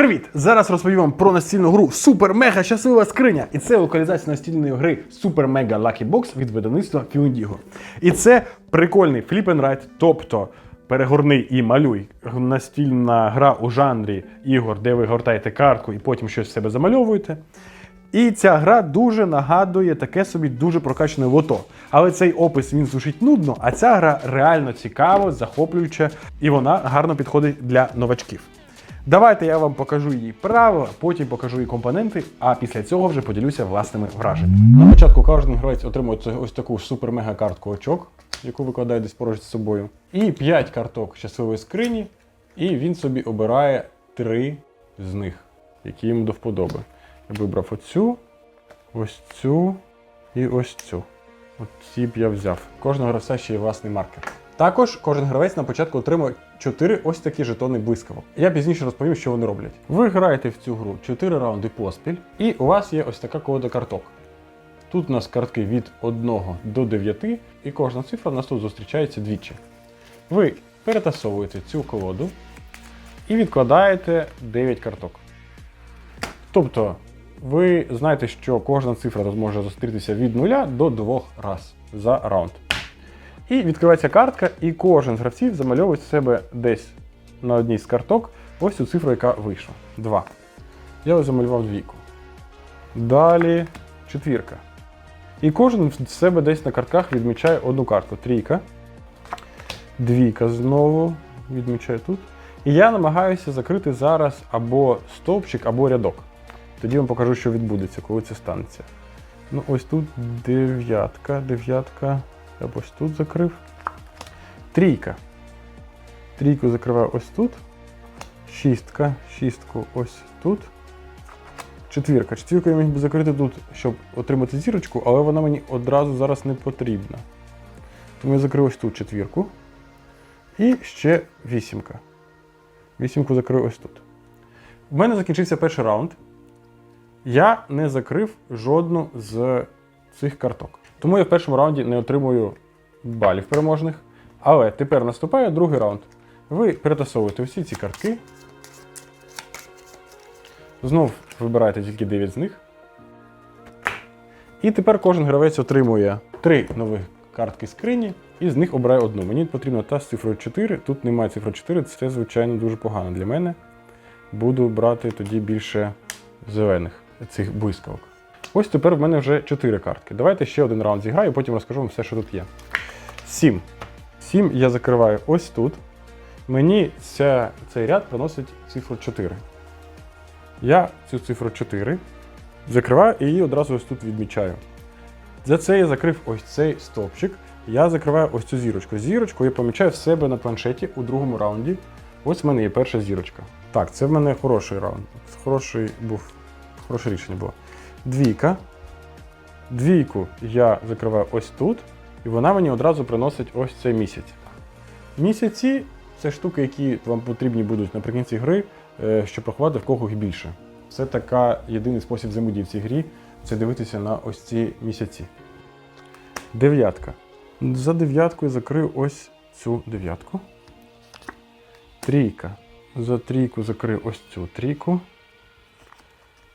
Привіт! Зараз розповім вам про настільну гру Супер Мега Щаслива скриня. І це локалізація настільної гри Mega Lucky Box від видавництва Фіундіго. І це прикольний flip and write, тобто перегорни і малюй. Настільна гра у жанрі ігор, де ви гортаєте картку і потім щось в себе замальовуєте. І ця гра дуже нагадує таке собі дуже прокачане лото. Але цей опис він звучить нудно, а ця гра реально цікаво, захоплююча, і вона гарно підходить для новачків. Давайте я вам покажу її правила, потім покажу її компоненти, а після цього вже поділюся власними враженнями. На початку кожен гравець отримує ось таку супер-мега картку очок, яку викладає десь поруч з собою. І 5 карток щасливої скрині, і він собі обирає три з них, які йому до вподоби. Я вибрав оцю, ось цю і ось цю. От ці б я взяв. Кожного гравця ще є власний маркер. Також кожен гравець на початку отримує 4 ось такі жетони блискавок. Я пізніше розповім, що вони роблять. Ви граєте в цю гру 4 раунди поспіль, і у вас є ось така колода карток. Тут у нас картки від 1 до 9, і кожна цифра у нас тут зустрічається двічі. Ви перетасовуєте цю колоду і відкладаєте 9 карток. Тобто, ви знаєте, що кожна цифра тут може зустрітися від 0 до 2 раз за раунд. І відкривається картка, і кожен з гравців замальовує себе десь на одній з карток ось цю цифру, яка вийшла. 2. Я замалював двійку. Далі четвірка. І кожен в себе десь на картках відмічає одну картку. Трійка. Двійка знову відмічаю тут. І я намагаюся закрити зараз або стовпчик, або рядок. Тоді вам покажу, що відбудеться, коли це станеться. Ну, ось тут дев'ятка, дев'ятка. Я б ось тут закрив. Трійка. Трійку закриваю ось тут. Шістка. Шістку ось тут. Четвірка. Четвірку я міг би закрити тут, щоб отримати зірочку, але вона мені одразу зараз не потрібна. Тому я закрив ось тут четвірку. І ще вісімка. Вісімку закрив ось тут. У мене закінчився перший раунд. Я не закрив жодну з цих карток. Тому я в першому раунді не отримую балів переможних. Але тепер наступає другий раунд. Ви перетасовуєте всі ці картки. Знов вибираєте тільки 9 з них. І тепер кожен гравець отримує 3 нових картки скрині, і з них обирає одну. Мені потрібна та з цифрою 4. Тут немає цифри 4, це, звичайно, дуже погано для мене. Буду брати тоді більше зелених цих блискавок. Ось тепер в мене вже 4 картки. Давайте ще один раунд зіграю, потім розкажу вам все, що тут є. 7. 7 я закриваю ось тут. Мені ця, цей ряд приносить цифру 4. Я цю цифру 4 закриваю і її одразу ось тут відмічаю. За це я закрив ось цей стовпчик. Я закриваю ось цю зірочку. Зірочку я помічаю в себе на планшеті у другому раунді. Ось в мене є перша зірочка. Так, це в мене хороший раунд. Хороший був. Хороше рішення було. Двійка. Двійку я закриваю ось тут, і вона мені одразу приносить ось цей місяць. Місяці це штуки, які вам потрібні будуть наприкінці гри, е, щоб порахувати в кого їх більше. Це така єдиний спосіб взаємодії в цій грі це дивитися на ось ці місяці. Дев'ятка. За дев'яткою закрив ось цю дев'ятку. Трійка. За трійку закрив ось цю трійку.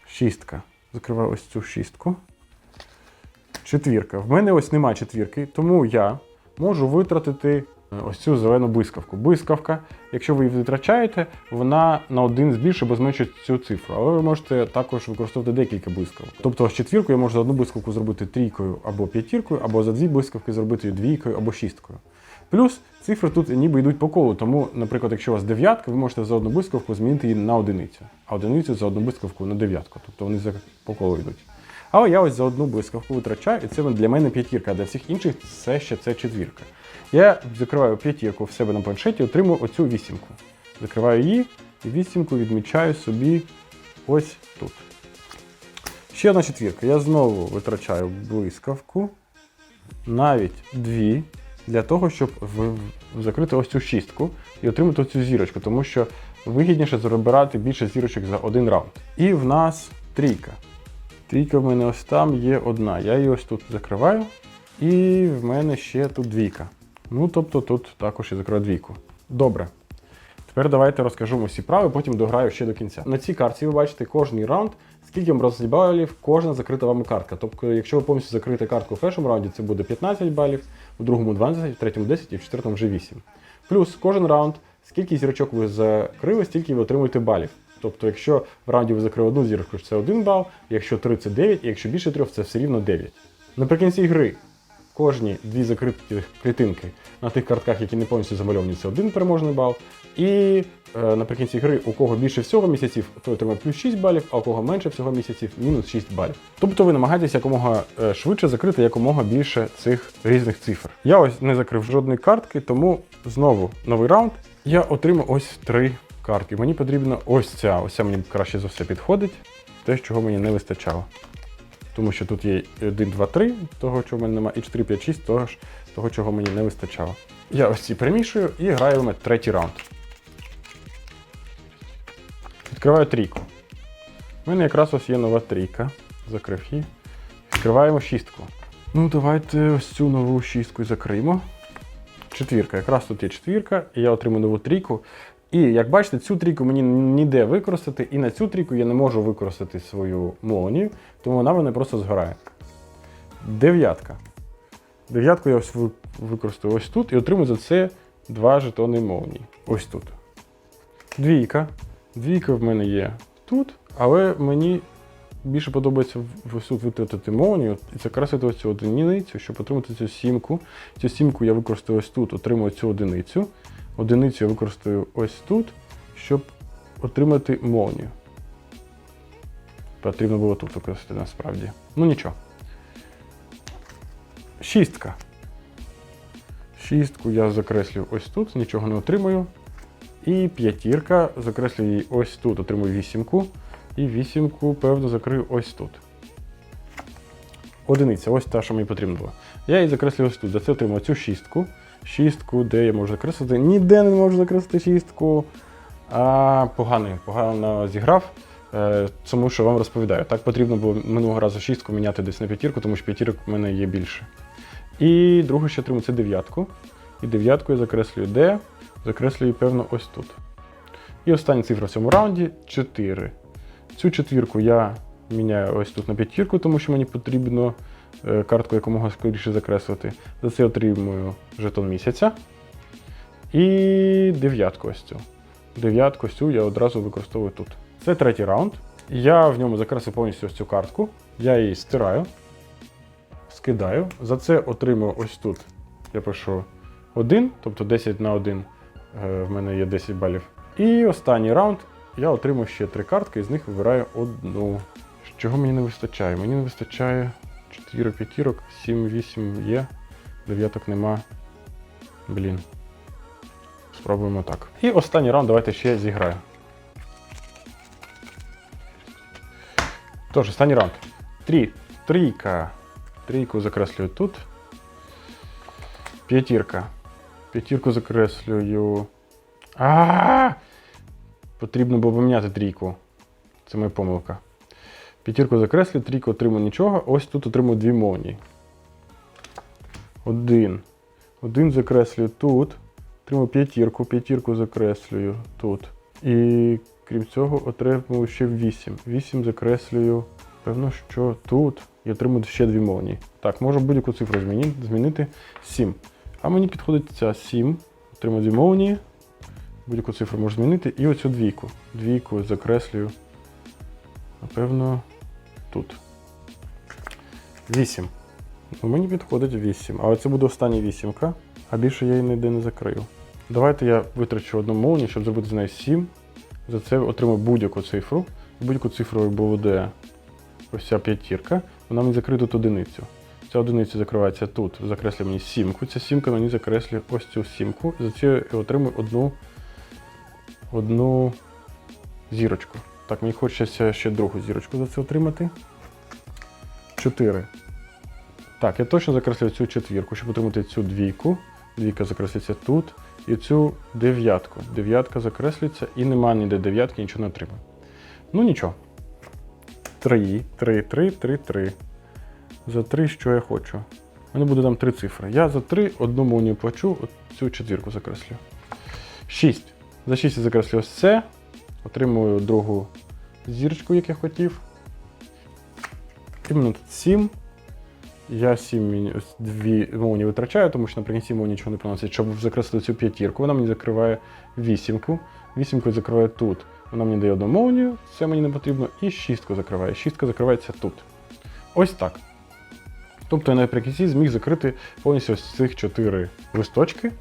Шістка. Закриваю ось цю шістку. Четвірка. В мене ось немає четвірки, тому я можу витратити е, ось цю зелену блискавку. Блискавка, якщо ви її витрачаєте, вона на один збільшує або зменшує цю цифру. Але ви можете також використовувати декілька блискавок. Тобто з четвірку я можу за одну блискавку зробити трійкою або п'ятіркою, або за дві блискавки зробити двійкою або шісткою. Плюс цифри тут ніби йдуть по колу, тому, наприклад, якщо у вас дев'ятка, ви можете за одну блискавку змінити її на одиницю, а одиницю за одну блискавку на дев'ятку. Тобто вони по колу йдуть. Але я ось за одну блискавку витрачаю, і це для мене п'ятірка, а для всіх інших це ще це четвірка. Я закриваю п'ятірку в себе на планшеті, отримую оцю вісімку. Закриваю її і вісімку відмічаю собі ось тут. Ще одна четвірка. Я знову витрачаю блискавку, навіть дві, для того, щоб закрити ось цю шістку і отримати цю зірочку, тому що вигідніше забирати більше зірочок за один раунд. І в нас трійка. Трійка в мене ось там є одна. Я її ось тут закриваю. І в мене ще тут двійка. Ну, тобто тут також я закриваю двійку. Добре. Тепер давайте розкажу усі прави, потім дограю ще до кінця. На цій карті ви бачите кожний раунд, скільки вам роздасть балів кожна закрита вами картка. Тобто, якщо ви повністю закрите картку в першому раунді, це буде 15 балів, у другому 12, в третьому 10 і в четвертому вже 8. Плюс кожен раунд, скільки зірочок ви закрили, стільки ви отримуєте балів. Тобто, якщо в раунді ви закрили одну зірочку, це 1 бал, якщо 3 це 9, і якщо більше трьох, це все рівно 9. Наприкінці гри кожні дві закриті клітинки на тих картках, які не повністю замальовані, це один переможний бал. І е, наприкінці гри, у кого більше всього місяців, той отримає плюс 6 балів, а у кого менше всього місяців мінус 6 балів. Тобто ви намагаєтесь якомога е, швидше закрити якомога більше цих різних цифр. Я ось не закрив жодної картки, тому знову новий раунд. Я отримав ось три картки. Мені потрібна ось ця. Ось ця мені краще за все підходить. Те, чого мені не вистачало. Тому що тут є 1, 2, 3, того, чого в мене немає, і 4, 5, 6, того, ж, того, чого мені не вистачало. Я ось ці перемішую і граю в третій раунд. Відкриваю трійку. У мене якраз ось є нова трійка. Закрив її. Відкриваємо шістку. Ну, давайте ось цю нову шістку закриємо. Четвірка. Якраз тут є четвірка, і я отримую нову трійку. І як бачите, цю трійку мені ніде використати, і на цю трійку я не можу використати свою молнію, тому вона мене просто згорає. Дев'ятка. Дев'ятку я ось використаю ось тут і отримую за це два жетони молнії. Ось тут. Двійка. Двійка в мене є тут, але мені більше подобається ось тут витратити молнію і закрасити ось цю одиницю, щоб отримати цю сімку. Цю сімку я використаю ось тут, отримую цю одиницю. Одиницю я використаю ось тут, щоб отримати молнію. Потрібно було тут використати насправді. Ну нічого. Шістка. Шістку я закреслю ось тут, нічого не отримую. І п'ятірка, закреслю її ось тут, отримую вісімку. І вісімку, певно, закрию ось тут. Одиниця, ось та, що мені потрібно було. Я її закреслю ось тут. За це отримую цю шістку. Шістку, де я можу закреслити. Ніде не можу закреслити шістку. А, погано, погано зіграв. Е, тому що вам розповідаю. Так потрібно було минулого разу шістку міняти десь на п'ятірку, тому що п'ятірок в мене є більше. І другу ще отримую це дев'ятку. І дев'ятку я закреслюю де? Закреслюю, певно, ось тут. І остання цифра в цьому раунді 4. Цю четвірку я міняю ось тут на п'ятірку, тому що мені потрібно е, картку якомога скоріше закреслити. За це отримую жетон місяця. І дев'ятку ось цю. Дев'ятку цю я одразу використовую тут. Це третій раунд. Я в ньому закреслив повністю ось цю картку. Я її стираю, скидаю. За це отримую ось тут. Я пишу 1, тобто 10 на 1 е, в мене є 10 балів. І останній раунд я отримую ще три картки, і з них вибираю одну. Чого мені не вистачає? Мені не вистачає 4 п'ятірок, 7, 8 є, дев'яток нема. Блін. Спробуємо так. І останній раунд давайте ще зіграю. Тож, останній раунд. Трі. Трійка. Трійку закреслюю тут. П'ятірка. П'ятірку закреслюю. А! Потрібно було поміняти трійку. Це моя помилка. П'ятірку закреслю, трійку отримую нічого. Ось тут отримую дві молнії. Один. Один закреслюю тут. Отримую п'ятірку, п'ятірку закреслюю тут. І крім цього, отримую ще 8. 8 закреслюю. Певно, що тут. І отримую ще дві молнії. Так, можу будь-яку цифру змінити, змінити 7. А мені підходить ця 7. Отримую дві молнії. Будь-яку цифру можу змінити. І оцю двійку. Двійку закреслюю. Напевно, тут. 8. Ну, мені підходить 8. Але це буде остання вісімка, а більше я її ніде не закрию. Давайте я витрачу одну молнію, щоб зробити з нею 7. За це отримаю будь-яку цифру. Будь-яку цифрою буде ось ця п'ятірка. Вона мені закриє тут одиницю. Ця одиниця закривається тут, закреслює мені сімку. Ця сімка мені закреслює ось цю сімку. За це я отримую одну, одну зірочку. Так, мені хочеться ще другу зірочку за це отримати. 4. Так, я точно закреслюю цю четвірку, щоб отримати цю двійку. Двійка закреслюється тут. І цю дев'ятку. Дев'ятка закреслюється і немає ніде дев'ятки, нічого не отримаю. Ну нічого. 3, 3, 3, 3, 3. За 3, що я хочу. У мене буде там 3 цифри. Я за 3 одну молнію плачу, от цю четвірку закреслю. 6. За 6 я закреслю ось це. Отримую другу зірочку, як я хотів. І в тут 7. Я 7 міні- ось дві молнії витрачаю, тому що наприкінці мені нічого не приносить. Щоб закреслити цю п'ятірку, вона мені закриває вісімку. Вісімку закриває тут. Вона мені дає одну молнію, це мені не потрібно. І шістку закриває. Шістка закривається тут. Ось так. Тобто я наприкінці зміг закрити повністю ось цих 4 листочки.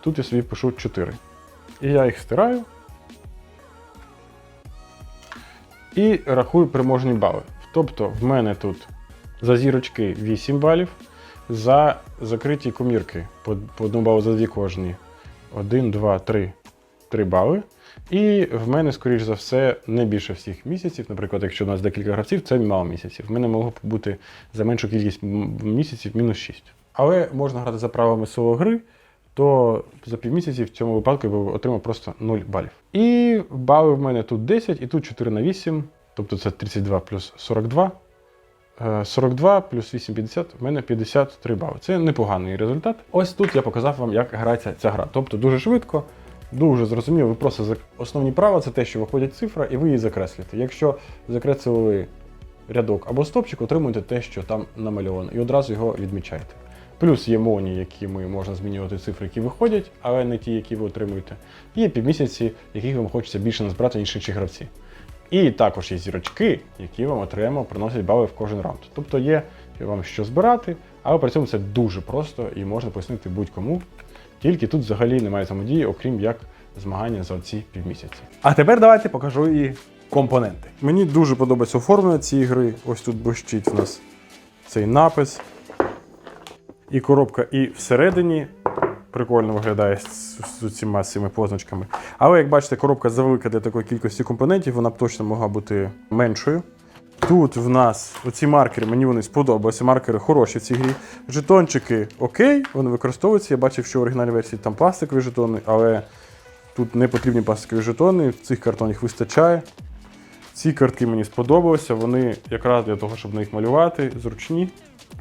Тут я собі пишу 4. І я їх стираю. І рахую переможні бали. Тобто в мене тут за зірочки 8 балів, за закриті комірки по, по одному балу за дві кожні. 1, 2, 3. 3 бали. І в мене, скоріш за все, не більше всіх місяців. Наприклад, якщо у нас декілька гравців, це мало місяців. В мене могло б бути за меншу кількість місяців мінус 6. Але можна грати за правилами соло гри, то за півмісяці в цьому випадку я б отримав просто 0 балів. І бали в мене тут 10, і тут 4 на 8, тобто це 32 плюс 42. Е, 42 плюс 8 50, в мене 53 бали. Це непоганий результат. Ось тут я показав вам, як грається ця гра. Тобто дуже швидко, дуже зрозуміло. Ви просто зак- основні правила це те, що виходить цифра, і ви її закреслюєте. Якщо закреслили рядок або стопчик, отримуєте те, що там намальовано, і одразу його відмічаєте. Плюс є моні, якими можна змінювати цифри, які виходять, але не ті, які ви отримуєте. І є півмісяці, яких вам хочеться більше назбирати, ніж інші гравці. І також є зірочки, які вам окремо приносять бали в кожен раунд. Тобто є вам що збирати, але при цьому це дуже просто і можна пояснити будь-кому. Тільки тут взагалі немає самодії, окрім як змагання за ці півмісяці. А тепер давайте покажу її компоненти. Мені дуже подобається оформлення цієї гри. Ось тут блищить в нас цей напис. І коробка, і всередині прикольно виглядає з, з цими позначками. Але як бачите, коробка завелика для такої кількості компонентів, вона б точно могла бути меншою. Тут в нас оці маркери, мені вони сподобалися. Маркери хороші в цій грі. Жетончики окей, вони використовуються. Я бачив, що в оригінальній версії там пластикові жетони, але тут не потрібні пластикові жетони, в цих картонів вистачає. Ці картки мені сподобалися, вони якраз для того, щоб на них малювати, зручні.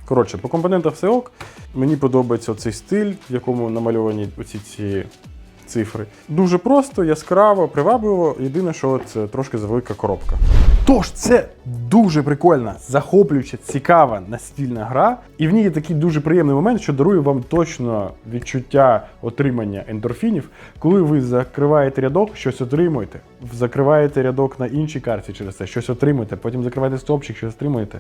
Коротше, по компонентах все ок. Мені подобається цей стиль, в якому намальовані оці ці цифри. Дуже просто, яскраво, привабливо. Єдине, що це трошки завелика коробка. Тож, це дуже прикольна, захоплююча, цікава настільна гра. І в ній є такий дуже приємний момент, що дарує вам точно відчуття отримання ендорфінів, коли ви закриваєте рядок, щось отримуєте. Закриваєте рядок на іншій карті через це, щось отримуєте, потім закриваєте стопчик, щось отримуєте.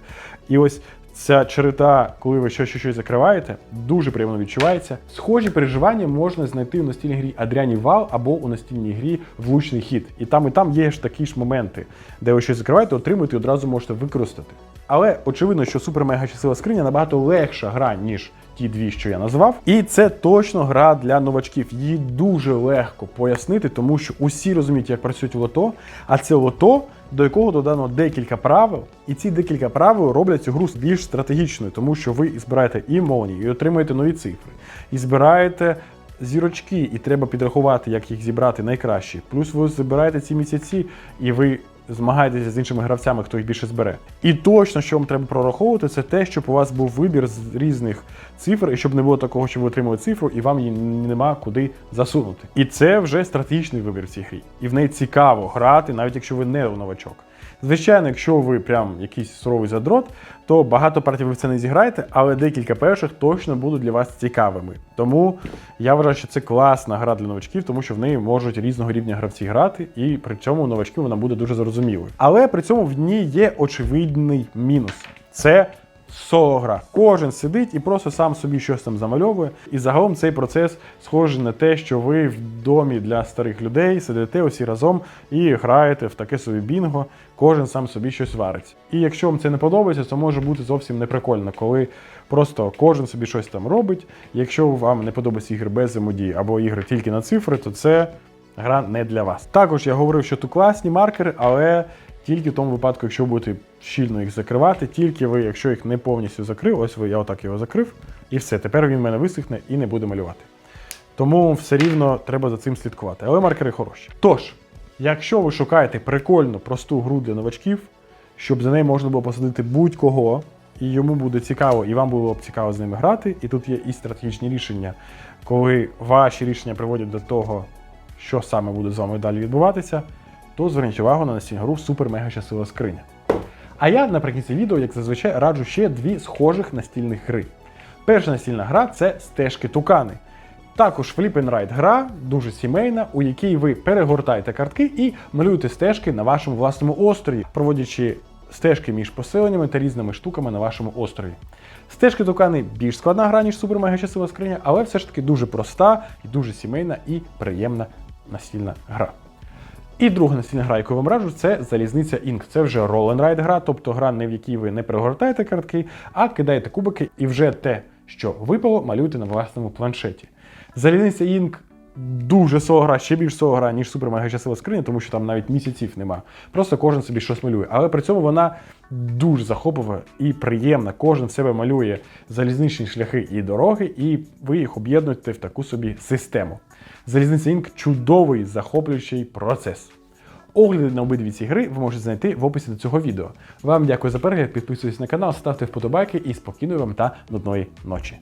І ось ця черета, коли ви щось, щось, закриваєте, дуже приємно відчувається. Схожі переживання можна знайти у настільній грі Адріані Вал або у настільній грі Влучний хід. І там, і там є ж такі ж моменти, де ви щось закриваєте, отримуєте і одразу можете використати. Але очевидно, що супер мега щаслива скриня набагато легша гра, ніж ті дві, що я назвав. І це точно гра для новачків. Її дуже легко пояснити, тому що усі розуміють, як працюють лото, а це лото, до якого додано декілька правил, і ці декілька правил роблять цю гру більш стратегічною, тому що ви збираєте і молнії, і отримуєте нові цифри, і збираєте. Зірочки, і треба підрахувати, як їх зібрати найкраще. Плюс ви збираєте ці місяці, і ви змагаєтеся з іншими гравцями, хто їх більше збере. І точно, що вам треба прораховувати, це те, щоб у вас був вибір з різних цифр, і щоб не було такого, що ви отримали цифру, і вам її нема куди засунути. І це вже стратегічний вибір в цій грі. І в неї цікаво грати, навіть якщо ви не новачок. Звичайно, якщо ви прям якийсь суровий задрот, то багато партій ви в це не зіграєте, але декілька перших точно будуть для вас цікавими. Тому я вважаю, що це класна гра для новачків, тому що в неї можуть різного рівня гравці грати, і при цьому новачки вона буде дуже зрозумілою. Але при цьому в ній є очевидний мінус. Це соло-гра. Кожен сидить і просто сам собі щось там замальовує. І загалом цей процес схожий на те, що ви в домі для старих людей сидите усі разом і граєте в таке собі бінго, кожен сам собі щось варить. І якщо вам це не подобається, то може бути зовсім неприкольно, коли просто кожен собі щось там робить. Якщо вам не подобаються ігри без взаємодії або ігри тільки на цифри, то це гра не для вас. Також я говорив, що тут класні маркери, але тільки в тому випадку, якщо будете щільно їх закривати, тільки ви, якщо їх не повністю закрив, ось ви, я отак його закрив, і все, тепер він в мене висохне і не буде малювати. Тому все рівно треба за цим слідкувати. Але маркери хороші. Тож, якщо ви шукаєте прикольну, просту гру для новачків, щоб за неї можна було посадити будь-кого, і йому буде цікаво, і вам було б цікаво з ними грати, і тут є і стратегічні рішення, коли ваші рішення приводять до того, що саме буде з вами далі відбуватися, то зверніть увагу на настільну гру Супер Мега Щаслива скриня. А я наприкінці відео, як зазвичай, раджу ще дві схожих настільних гри. Перша настільна гра це стежки Тукани. Також Ride гра, дуже сімейна, у якій ви перегортаєте картки і малюєте стежки на вашому власному острові, проводячи стежки між поселеннями та різними штуками на вашому острові. Стежки Тукани більш складна гра, ніж Супер Мега Щаслива скриня, але все ж таки дуже проста і дуже сімейна і приємна настільна гра. І друга настільна гра, яку я вам раджу, це Залізниця Інк. Це вже ride гра, тобто гра, не в якій ви не перегортаєте картки, а кидаєте кубики і вже те, що випало, малюєте на власному планшеті. Залізниця Інк дуже соло гра, ще більш соло гра, ніж Супер Мега Щаслива скриня, тому що там навіть місяців нема. Просто кожен собі щось малює. Але при цьому вона дуже захоплива і приємна. Кожен в себе малює залізничні шляхи і дороги, і ви їх об'єднуєте в таку собі систему. Залізниця Інк чудовий захоплюючий процес. Огляди на обидві ці гри ви можете знайти в описі до цього відео. Вам дякую за перегляд, підписуйтесь на канал, ставте вподобайки і спокійної вам та нудної ночі.